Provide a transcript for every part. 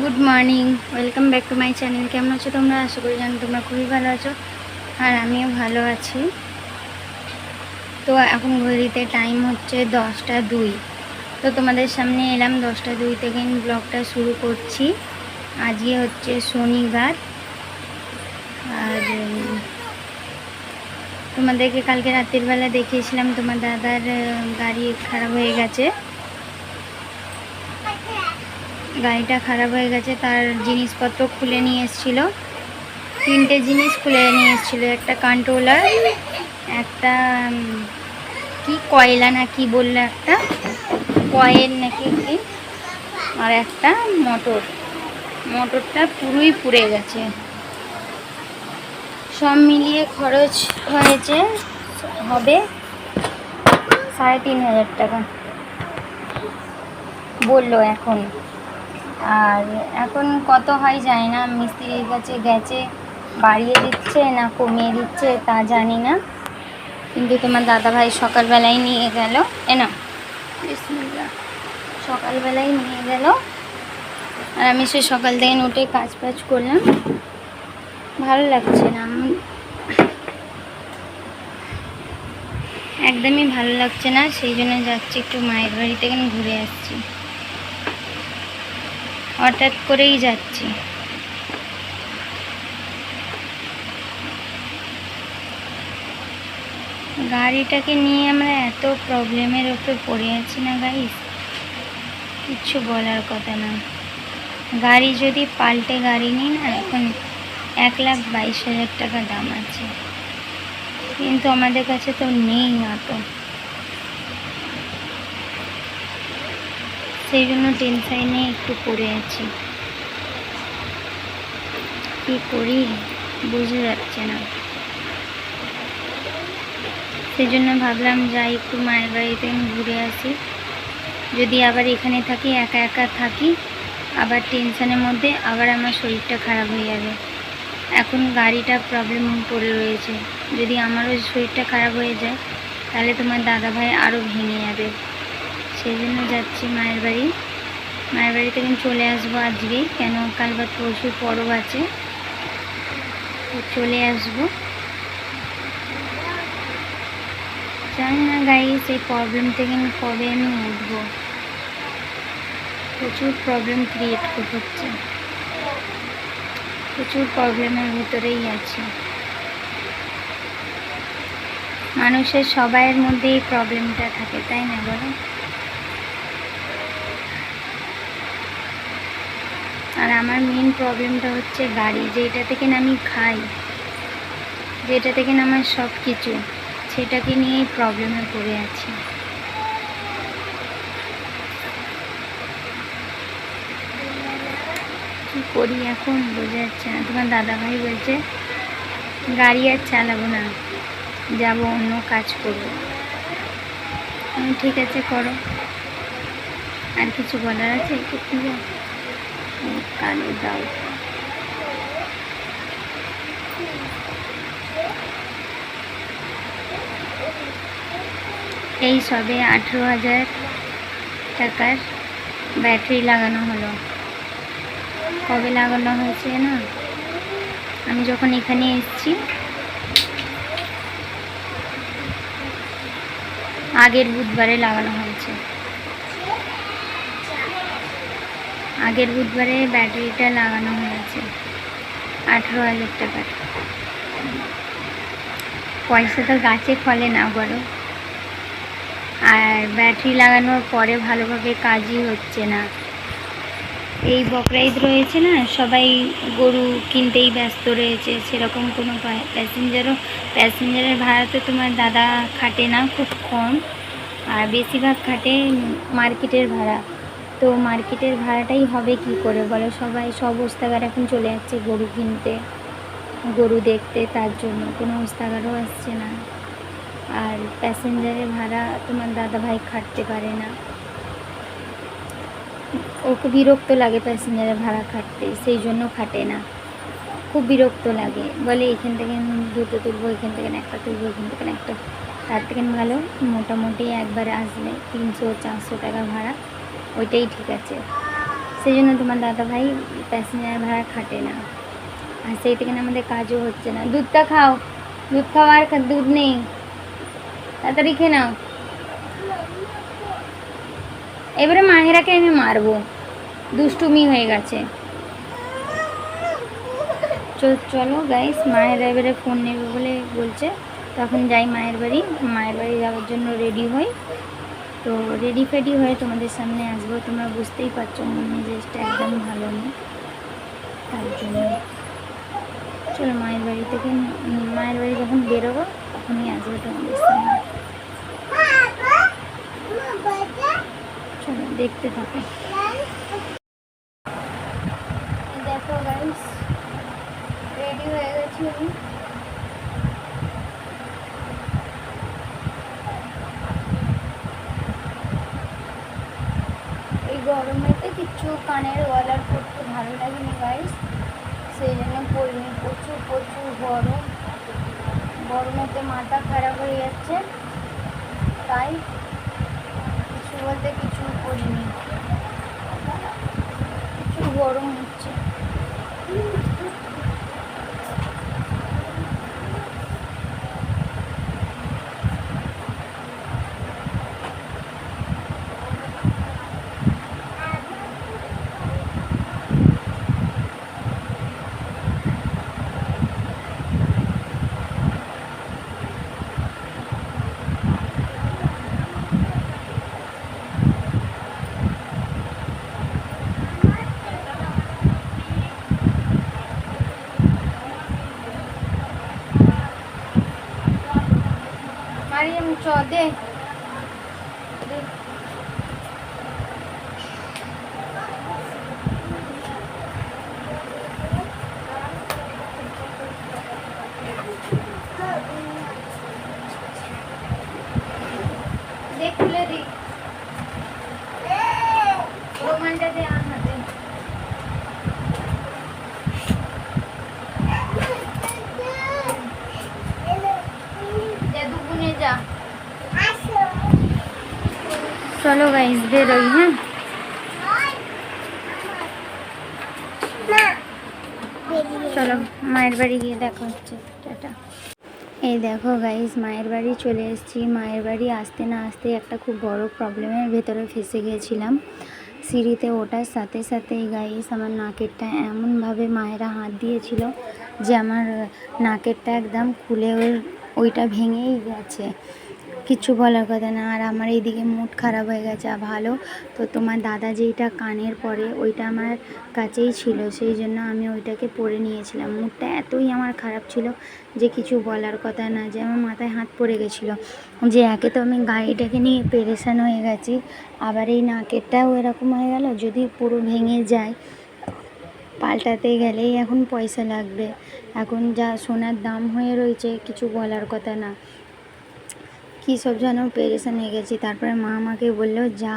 Good morning welcome back to my channel কেমন আছো তোমরা? আশা করি জানো তোমরা খুবই ভালো আছো। আর আমিও ভালো আছি। তো এখন ঘড়িতে টাইম হচ্ছে দশটা দুই। তো তোমাদের সামনে এলাম দশটা দুই থেকে ব্লগটা শুরু করছি। আজকে হচ্ছে শনিবার। আর, তোমাদেরকে কালকে রাতের বেলা দেখিয়েছিলাম তোমার দাদার গাড়ি খারাপ হয়ে গেছে। গাড়িটা খারাপ হয়ে গেছে, তার জিনিসপত্র খুলে নিয়ে এসেছিল। তিনটে জিনিস খুলে নিয়ে এসেছিল, একটা কন্ট্রোলার একটা কি কয়লা না কি বলল একটা? কয়েল নাকি কি আর একটা মোটর মোটরটা পুরোই পুড়ে গেছে। সব মিলিয়ে খরচ হয়েছে, হবে সাড়ে তিন হাজার টাকা। বলল এখন। আর এখন কত হয় জানি না মিস্ত্রির কাছে গেছে বাড়িয়ে দিচ্ছে না কমিয়ে দিচ্ছে তা জানি না। কিন্তু তোমার দাদাভাই সকালবেলায় নিয়ে গেল এ না। সকালবেলায় নিয়ে গেল। আর আমি সে সকাল থেকে উঠে কাজ ফাজ করলাম। ভালো লাগছে না। আমি- একদমই ভালো লাগছে না সেই জন্য যাচ্ছি একটু মায়ের বাড়ি থেকে ঘুরে আসছি। হঠাৎ করেই যাচ্ছি। গাড়িটাকে নিয়ে আমরা এত প্রবলেমের ওপর পড়ে আছি না গাইস কিচ্ছু বলার কথা না। গাড়ি যদি পাল্টে গাড়ি নিই না, এখন এক লাখ বাইশ হাজার টাকা দাম আছে। কিন্তু আমাদের কাছে তো নেই অত সেই জন্য টেনশানে একটু পড়ে আছি। কি করি? বুঝে যাচ্ছে না। সেই জন্য ভাবলাম যাই একটু মায়ের বাড়িতে আমি ঘুরে আসি। যদি আবার এখানে থাকি, একা একা থাকি, আবার টেনশনের মধ্যে, আবার আমার শরীরটা খারাপ হয়ে যাবে। এখন গাড়িটা প্রবলেম পড়ে রয়েছে। যদি আমারও শরীরটা খারাপ হয়ে যায়, তাহলে তোমার দাদাভাই আরও ভেঙে যাবে। সেই জন্য যাচ্ছি মায়ের বাড়ি। মায়ের বাড়ি থেকে চলে আসব আজকেই কেন কাল বা পরশু পরব আছে। চলে আসব। জানি না গাই সেই প্রবলেম থেকে কবে আমি উঠবো। প্রচুর প্রবলেম ক্রিয়েট হচ্ছে। প্রচুর প্রবলেমের ভিতরেই আছে। মানুষের সবাইয়ের মধ্যে এই প্রবলেমটা থাকে, তাই না বলো? আমার মেন প্রবলেমটা হচ্ছে গাড়ি যেটা থেকে না আমি খাই যেটা থেকে না আমার সব কিছু সেটাকে নিয়েই প্রবলেমে পড়ে আছি। কি করি এখন? বোঝা যাচ্ছে না। তোমার দাদাভাই বলছে, গাড়ি আর চালাবো না, যাব অন্য কাজ করব। ঠিক আছে, করো। আর কিছু বলার আছে? একটু কানে দাও এই সবে আঠেরো হাজার টাকার ব্যাটারি লাগানো হলো। কবে লাগানো হয়েছে না? আমি যখন এখানে এসেছি, আগের বুধবারে লাগানো হয়েছে আগের বুধবারে ব্যাটারিটা লাগানো হয়েছে। আঠেরো হাজার টাকার পয়সা তো গাছে ফলে না বলো। আর ব্যাটারি লাগানোর পরে ভালোভাবে কাজই হচ্ছে না। এই বকরা ঈদ রয়েছে না, সবাই গরু কিনতেই ব্যস্ত রয়েছে, সেরকম কোনো প্যাসেঞ্জারও প্যাসেঞ্জারের ভাড়া তো তোমার দাদা খাটে না, খুব কম। আর বেশিরভাগ খাটে মার্কেটের ভাড়া। তো মার্কেটের ভাড়াটাই হবে কি করে বলো? সবাই সব ওস্তাগার এখন চলে যাচ্ছে গরু কিনতে, গরু দেখতে, তার জন্য। কোনো ওস্তাগারও আসছে না। আর প্যাসেঞ্জারের ভাড়া তোমার দাদা ভাই খাটতে পারে না। ওকে বিরক্ত লাগে প্যাসেঞ্জারের ভাড়া খাটতে, সেই জন্য খাটে না। খুব বিরক্ত লাগে। বলে এখান থেকে দুটো তুলবো, এখান থেকে একটা তুলবো, এখান থেকে একটা, তার থেকে ভালো মোটামুটি একবারে আসলে তিনশো চারশো টাকা ভাড়া। ওইটাই ঠিক আছে। সেই জন্য তোমার দাদা ভাই প্যাসেঞ্জার ভাড়া খাটে না। আর সেই থেকে আমাদের কাজও হচ্ছে না। দুধটা খাও। দুধ খাওয়ার দুধ নেই। তাড়াতাড়ি খেয়ে নাও। এবারে মাহেরাকে আমি মারবো। দুষ্টুমি হয়ে গেছে। চলো গাইস মায়েরা এবারে ফোন নেবে বলে বলছে। তখন যাই মায়ের বাড়ি। মায়ের বাড়ি যাওয়ার জন্য রেডি হই। তো রেডি ফেডি হয়ে তোমাদের সামনে আসব। তোমরা বুঝতেই পারছ মেজাজটা একদম ভালো নেই তার জন্য চলো মায়ের বাড়ি থেকে মায়ের বাড়ি যখন বেরোবো, তখনই আসব তোমাদের সামনে। চলো দেখতে থাকো। দেখো রেডি হয়ে গেছি আমি। কানের করতে ভালো লাগেনি গাইস সেই জন্য পরিনি প্রচুর প্রচুর গরম। গরমেতে মাথা খারাপ হয়ে যাচ্ছে। তাই কিছু বলতে কিছু করিনি। প্রচুর গরম হচ্ছে মারিয়াম চ দে দে। দে খুলে দি রোমানটা দে আন হাতে যা দুগুনে যা চলো গাইস বেরোই হ্যাঁ? চলো, মায়ের বাড়ি গিয়ে দেখা হচ্ছে। টাটা। এই দেখো গাইস মায়ের বাড়ি চলে এসেছি। মায়ের বাড়ি আসতে না আসতে একটা খুব বড় প্রবলেমের ভেতরে ফেসে গিয়েছিলাম। সিঁড়িতে ওঠার সাথে সাথেই গাইস আমার নাকেরটা এমনভাবে মায়েরা হাত দিয়েছিল যে আমার নাকেরটা একদম খুলে ওই ওইটা ভেঙেই গেছে। কিচ্ছু বলার কথা না। আর আমার এইদিকে মুড খারাপ হয়ে গেছে ভালো। তো তোমার দাদা যেইটা কানের পরে, ওইটা আমার কাছেই ছিল। সেই জন্য আমি ওইটাকে পরে নিয়েছিলাম। মুডটা এতই আমার খারাপ ছিল যে কিছু বলার কথা না, যে আমার মাথায় হাত পড়ে গেছিল। যে একে তো আমি গাড়িটাকে নিয়ে পেরেশান হয়ে গেছি। আবার এই নাকেরটাও এরকম হয়ে গেল, যদি পুরো ভেঙে যায়, পাল্টাতে গেলেই এখন পয়সা লাগবে। এখন যা সোনার দাম হয়ে রয়েছে, কিছু বলার কথা না। কী সব যেন পেরেশান হয়ে গেছি। তারপরে মা আমাকে বলল, যা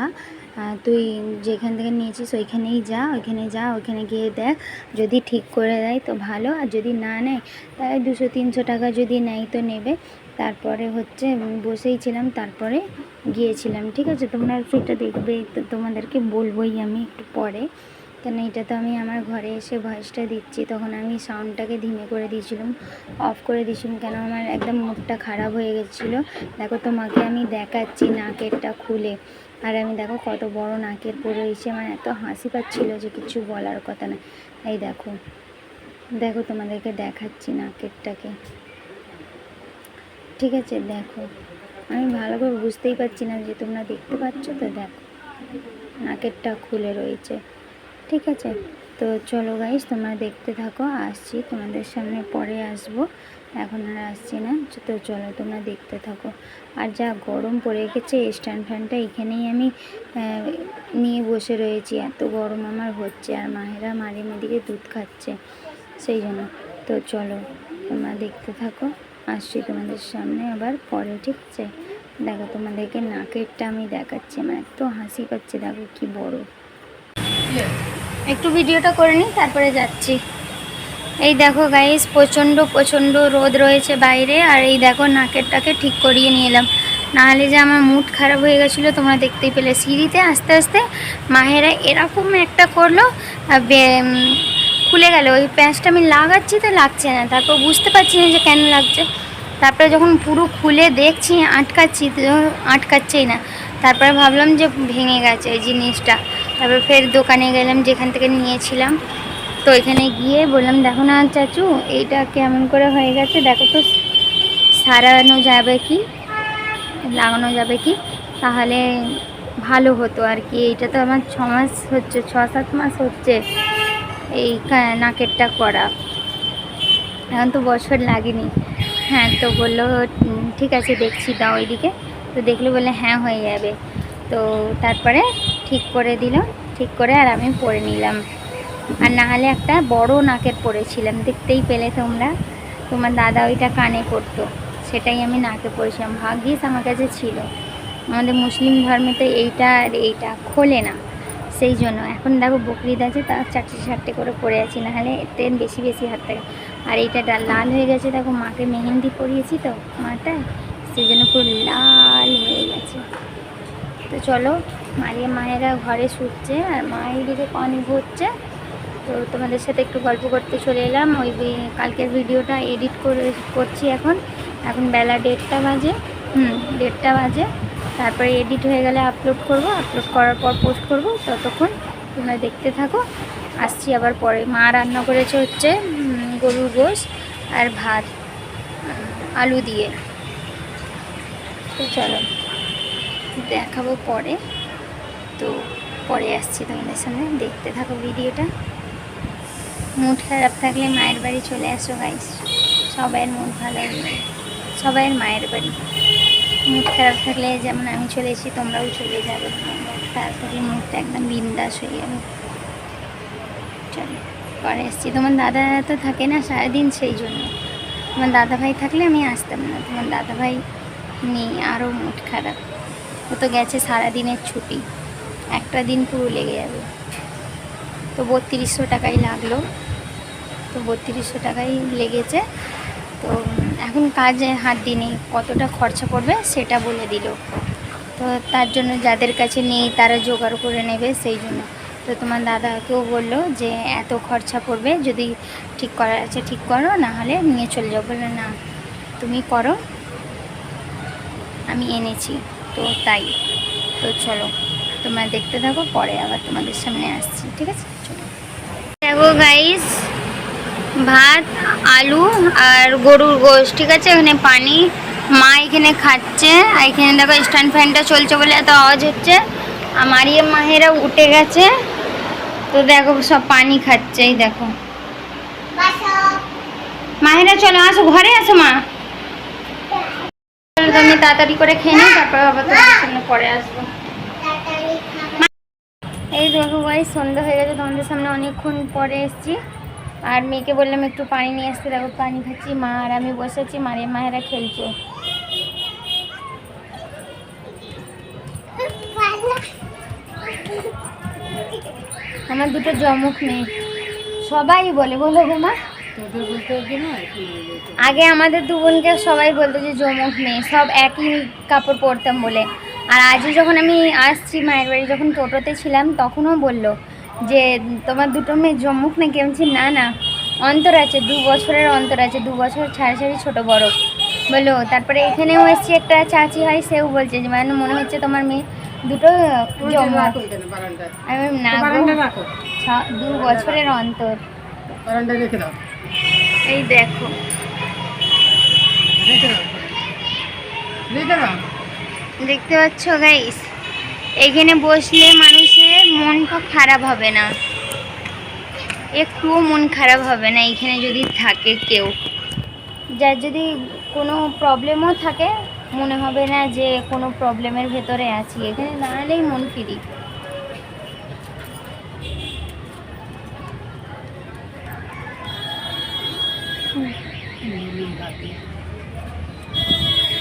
তুই যেখান থেকে নিয়েছিস ওইখানেই যা, ওইখানে যা, ওইখানে গিয়ে দেখ। যদি ঠিক করে দেয় তো ভালো, আর যদি না নেয়, তাহলে দুশো, তিনশো টাকা যদি নেয় তো নেবে। তারপরে হচ্ছে বসেই ছিলাম, তারপরে গিয়েছিলাম, ঠিক আছে? তোমরা সেটা দেখবে, তো তোমাদেরকে বলবোই আমি একটু পরে। কেন এটা তো আমি আমার ঘরে এসে ভয়েসটা দিচ্ছি। তখন আমি সাউন্ডটাকে ধিমে করে দিয়েছিলাম অফ করে দিয়েছিলাম, কেন আমার একদম মুখটা খারাপ হয়ে গেছিল। দেখো, তোমাকে আমি দেখাচ্ছি নাকেরটা খুলে। আর আমি দেখো, কত বড় নাকের পরে এসে আমার এত হাসি পাচ্ছিলো যে কিছু বলার কথা না। এই দেখো দেখো তোমাদেরকে দেখাচ্ছি নাকেরটাকে। ঠিক আছে, দেখো। আমি ভালো করে বুঝতেই পারছি না যে তোমরা দেখতে পাচ্ছ তো, দেখো। নাকেরটা খুলে রয়েছে। ঠিক আছে? তো চলো গাইস তোমরা দেখতে থাকো, আসছি তোমাদের সামনে, পরে আসব। এখন আর আসছি না, তো চলো তোমরা দেখতে থাকো। আর যা গরম পড়ে গেছে স্ট্যান্ড ফ্যানটা এখানেই আমি নিয়ে বসে রয়েছি। এত গরম আমার হচ্ছে, আর মায়েরা মারি মেদিকে দুধ খাচ্ছে, সেই জন্য। তো চলো তোমরা দেখতে থাকো, আসছি তোমাদের সামনে আবার পরে, ঠিক আছে? দেখো তোমাদেরকে নাকেরটা আমি দেখাচ্ছি, আমার এত হাসি পাচ্ছে, দেখো কি বড়। একটু ভিডিওটা করে নিই, তারপরে যাচ্ছি। এই দেখো গাইস প্রচণ্ড প্রচণ্ড রোদ রয়েছে বাইরে, আর এই দেখো নাকেরটাকে ঠিক করিয়ে নিয়ে এলাম। নাহলে যে আমার মুড খারাপ হয়ে গেছিল, তোমরা দেখতেই পেলে। সিঁড়িতে আস্তে আস্তে মাহেরা এরকম একটা করল খুলে গেল। ওই প্যাঁচটা আমি লাগাচ্ছি তো লাগছে না। তারপর বুঝতে পারছি না যে কেন লাগছে। তারপরে যখন পুরো খুলে দেখছি, আটকাচ্ছি আটকাচ্ছেই না। তারপরে ভাবলাম যে ভেঙে গেছে এই জিনিসটা। তারপর ফের দোকানে গেলাম, যেখান থেকে নিয়েছিলাম। তো এখানে গিয়ে বললাম, দেখো না চাচু, এইটা কেমন করে হয়ে গেছে? দেখো তো, সারানো যাবে কি? লাগানো যাবে কি? তাহলে ভালো হতো আর কি। এইটা তো আমার ছ মাস হচ্ছে, ছ সাত মাস হচ্ছে এই নাকেরটা করা। এখন তো বছর লাগেনি। হ্যাঁ তো বলল ঠিক আছে, দেখছি, দাও ওইদিকে। তো দেখল বলে হ্যাঁ হয়ে যাবে। তো তারপরে ঠিক করে দিল ঠিক করে আর আমি পরে নিলাম। আর না হলে একটা বড় নাকের পরেছিলাম, দেখতেই পেলে তোমরা। তোমার দাদা ওইটা কানে করতো, সেটাই আমি নাকে পরেছিলাম। ভাগ্যিস আমার কাছে ছিল। আমাদের মুসলিম ধর্মে তো এইটা আর এইটা খোলে না, সেই জন্য। এখন দেখো বকরিদ আছে, তার চারটে চারটে করে পরে আছি, নাহলে ট্রেন বেশি বেশি হাত থাকে। আর এইটা লাল হয়ে গেছে, দেখো মাকে মেহেন্দি পরিয়েছি তো মাটায়, সেই জন্য পুরো লাল হয়ে গেছে। তো চলো, মারিয়া মায়েরা ঘরে শুচ্ছে আর মা এইদিকে পানি ভরছে। তো তোমাদের সাথে একটু গল্প করতে চলে এলাম। ওই কালকের ভিডিওটা এডিট করে করছি এখন। এখন বেলা দেড়টা বাজে। হুম, দেড়টা বাজে। তারপরে এডিট হয়ে গেলে আপলোড করব। আপলোড করার পর পোস্ট করব। ততক্ষণ তোমরা দেখতে থাকো। আসছি আবার পরে। মা রান্না করেছে হচ্ছে গরুর গোশ আর ভাত, আলু দিয়ে। তো চলো। দেখাবো পরে। তো পরে আসছি তোমাদের সামনে। দেখতে থাকো ভিডিওটা। মুড খারাপ থাকলে মায়ের বাড়ি চলে আসো গাইস সবাইয়ের মুড ভালো সবাইয়ের মায়ের বাড়ি। মুড খারাপ থাকলে যেমন আমি চলে এসেছি, তোমরাও চলে যাবে। মুড খারাপ থাকলে মুডটা একদম বিন্দাস হয়ে যাবে। চলো, পরে আসছি। তোমার দাদা তো থাকে না সারাদিন সেই জন্য। তোমার দাদা ভাই থাকলে আমি আসতাম না। তোমার দাদা ভাই নেই, আরও মুড খারাপ। ও তো গেছে সারাদিনের ছুটি। একটা দিন পুরো লেগে যাবে। তো বত্রিশশো টাকাই লাগল। তো বত্রিশশো টাকাই লেগেছে। তো এখন কাজে হাত দিনে কতটা খরচা পড়বে সেটা বলে দিল। তো তার জন্য যাদের কাছে নেই তারা জোগাড় করে নেবে সেই জন্য। তো তোমার দাদাকেও বলল যে, এত খরচা পড়বে, যদি ঠিক করার আছে ঠিক করো না হলে নিয়ে চলে যাও। বলল, না, তুমি করো। আমি এনেছি। তো তাই। তো চলো, তোমরা দেখতে থাকো, পরে আবার তোমাদের সামনে আসছি, ঠিক আছে? চলো। দেখো গাইস ভাত, আলু আর গরুর গোশ, ঠিক আছে? এখানে পানি। মা এখানে খাচ্ছে, আর এখানে দেখো স্ট্যান্ড ফ্যানটা চলছে বলে এত আওয়াজ হচ্ছে। আর মারিয়ে মাহেরা উঠে গেছে। তো দেখো, সব পানি খাচ্ছে, এই দেখো। মাহেরা চলো, আসো, ঘরে আসো মা। চলো তুমি তাড়াতাড়ি করে খেয়ে নিই তারপর আবার তোমাদের সামনে পরে আসব। এই দেখো ভাই সন্ধ্যা হয়ে গেছে, তোমাদের সামনে অনেকক্ষণ পরে এসেছি। আর মেয়েকে বললাম একটু পানি নিয়ে আসতে, দেখো পানি খাচ্ছি, মা আর আমি বসে আছি, মারে মায়েরা খেলছে। আমার দুটো জমক মেয়ে। সবাই বলে, বলো গো মা আগে আমাদের দু বোনকে সবাই বলতো যে জমক মেয়ে সব একই কাপড় পরতাম বলে। আর আজই যখন আমি আসছি মায়ের বাড়ি যখন টোটোতে ছিলাম তখনও বলল যে তোমার দুটো মেয়ে জম্মুক নাকি? আমি না না অন্তর আছে দু বছরের অন্তর আছে দু বছর ছাড়া ছাড়ি ছোটো বড়। বলল তারপরে এখানেও এসছি একটা চাচি হয় সেও বলছে যে মানে মনে হচ্ছে তোমার মেয়ে দুটো জম্মুক আমি না দু বছরের অন্তর। রেখে দাও এই দেখো। রেখে দাও রেখে দাও দেখতে পাচ্ছ গাইস এখানে বসলে মানুষের মনটা খারাপ হবে না। একটুও মন খারাপ হবে না এখানে যদি থাকে কেউ। যার যদি কোনো প্রবলেমও থাকে মনে হবে না যে কোনো প্রবলেমের ভেতরে আছি। এখানে দাঁড়ালেই মন ফিরি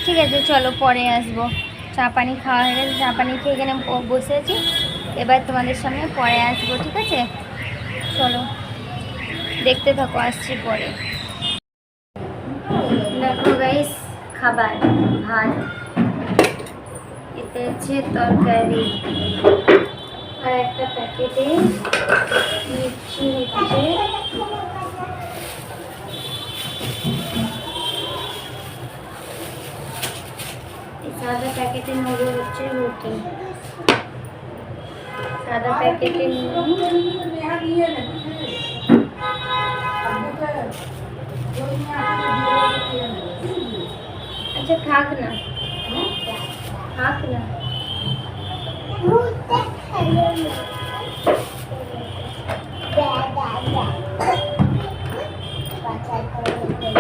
ঠিক আছে, চলো পরে আসব। চা পানি খাওয়া হয়ে গেছে, চা পানি খেয়ে এখানে বসে আছি। এবার তোমাদের সামনে পরে আসব, ঠিক আছে? চলো, দেখতে থাকো, আসছি পরে। দেখো গাইস খাবার, ভাত হচ্ছে তরকারি। আর একটা প্যাকেটে মির্চি হচ্ছে। সাদা প্যাকেটে নেব হচ্ছে রুটি সাদা প্যাকেটে নিয়ে আচ্ছা থাক না থাক না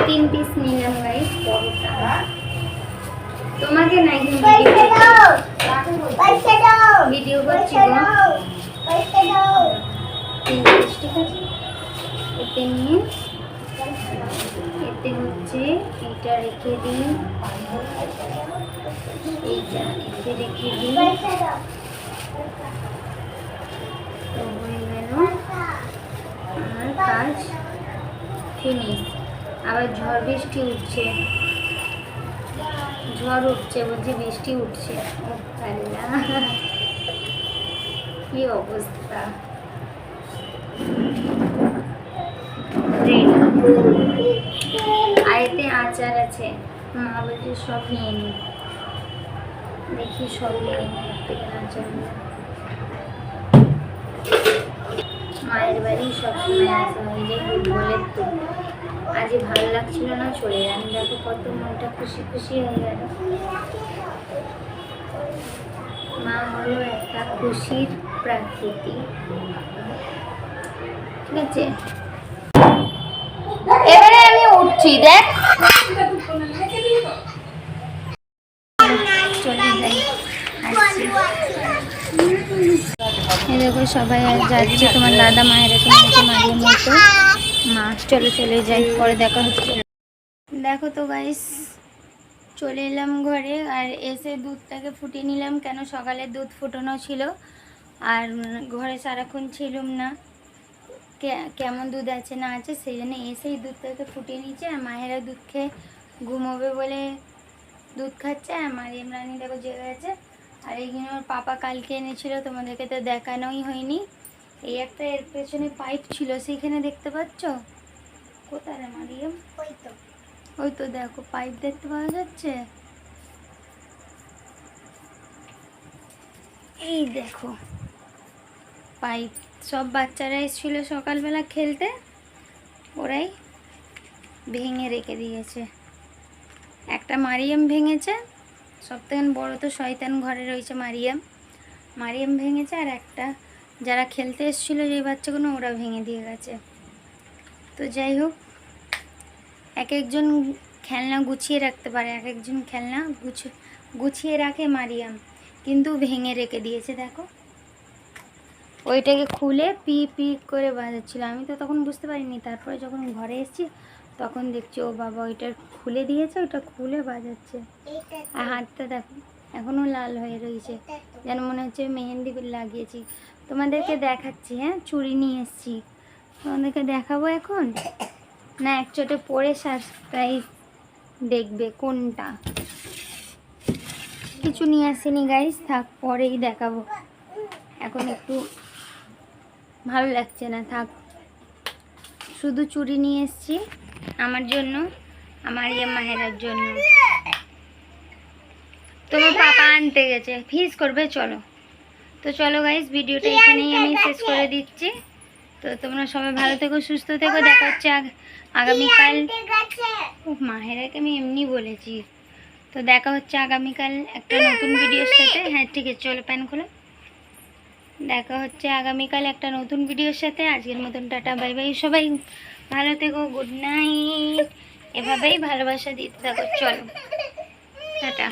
তিন পিস নিলাম গাইস বড়টা তোমাকে নাই ভিডিও করছি। গো। তিন পিস ঠিক আছে। এতে নিয়ে এতে হচ্ছে এইটা রেখে দিই এইটা এতে রেখে দিই তো হয়ে গেল। আমার কাজ। ফিনিশ আবার ঝড় বৃষ্টি উঠছে। ঝড় উঠছে বলছি, বৃষ্টি উঠছে। আল্লাহ কি অবস্থা? আর এতে আচার আছে, মা বলছে সব নিয়ে নি। দেখি সব নিয়ে নি থেকে আচারগুলো মায়ের বাড়ি সবসময় আসা হয় যে বলে তো। আজ ভালো লাগছিল না, চলে গেলাম দেখো কত মনটা খুশি খুশি হয়ে গেল। মা হলো একটা খুশির প্রাকৃতি। ঠিক আছে? এবারে আমি উঠছি, দেখ। দেখো সবাই যাচ্ছে, তোমার দাদা মায়ের থেকে মারিয়ে মতো মা, চলো, চলে, যাই, পরে দেখা হচ্ছে। দেখো তো গাইস চলে এলাম ঘরে, আর এসে দুধটাকে ফুটিয়ে নিলাম, কেন সকালে দুধ ফুটানো ছিল, আর ঘরে সারাক্ষণ ছিলাম না। কেমন দুধ আছে, না আছে, সেই জন্য এসেই দুধটাকে ফুটিয়ে নিচ্ছে, আর মায়েরা দুধ খেয়ে ঘুমোবে বলে দুধ খাচ্ছে, আর মারিয়াম রানী দেখো, জেগে গেছে আর এইখানে ওর পাপা কালকে এনেছিল, তোমাদেরকে তো দেখানোই হয়নি। এই একটা এর পেছনে পাইপ ছিল সেইখানে দেখতে পাচ্ছ? কোথায় মারিয়াম? ওই তো। ওই তো দেখো পাইপ দেখতে পাওয়া যাচ্ছে? এই দেখো পাইপ। সব বাচ্চারা এসেছিল সকালবেলা খেলতে ওরাই ভেঙে রেখে দিয়েছে। একটা মারিয়াম ভেঙেছে সব থেকে বড় তো শয়তান ঘরে রয়েছে মারিয়াম। মারিয়াম ভেঙেছে আর একটা যারা খেলতে এসেছিল যে বাচ্চাগুলো, ওরা ভেঙে দিয়ে গেছে। তো যাই হোক, এক একজন খেলনা গুছিয়ে রাখতে পারে, এক একজন খেলনা গুছিয়ে গুছিয়ে রাখে মারিয়াম, কিন্তু ভেঙে রেখে দিয়েছে, দেখো। ওইটাকে খুলে পি পি করে বাজাচ্ছিল। আমি তো তখন বুঝতে পারিনি, তারপরে যখন ঘরে এসেছি, তখন দেখছি, ও বাবা, ওইটা খুলে দিয়েছে, ওইটা খুলে বাজাচ্ছে। আর হাতটা দেখো এখনও লাল হয়ে রয়েছে। যেন মনে হচ্ছে মেহেন্দি লাগিয়েছি। তোমাদেরকে দেখাচ্ছি হ্যাঁ? চুড়ি নিয়ে এসেছি। তোমাদেরকে দেখাবো এখন? না, এক চোটে পরে সারপ্রাইজ দেখবে কোনটা। কিছু নিয়ে আসেনি গাইস থাক, পরেই দেখাবো। এখন একটু ভালো লাগছে না, থাক। শুধু চুড়ি নিয়ে এসেছি, আমার জন্য, আমার ইয়ে মাহেরার জন্য। তোমার পাপা আনতে গেছে। ফিস করবে, চলো। তো চলো গাইস ভিডিওটা এখানেই আমি শেষ করে দিচ্ছি। তো তোমরা সবাই ভালো থেকো সুস্থ থেকো। দেখা হচ্ছে আগ- আগামীকাল মাহেরাকে আমি এমনি বলেছি। তো দেখা হচ্ছে আগামীকাল একটা নতুন ভিডিওর সাথে। হ্যাঁ ঠিক আছে চলো প্যান খোলো। দেখা হচ্ছে আগামীকাল একটা নতুন ভিডিওর সাথে। আজকের মতন টাটা বাই বাই সবাই। ভালো থেকো গুড নাইট এভাবেই ভালোবাসা দিতে থাকো চলো। টাটা।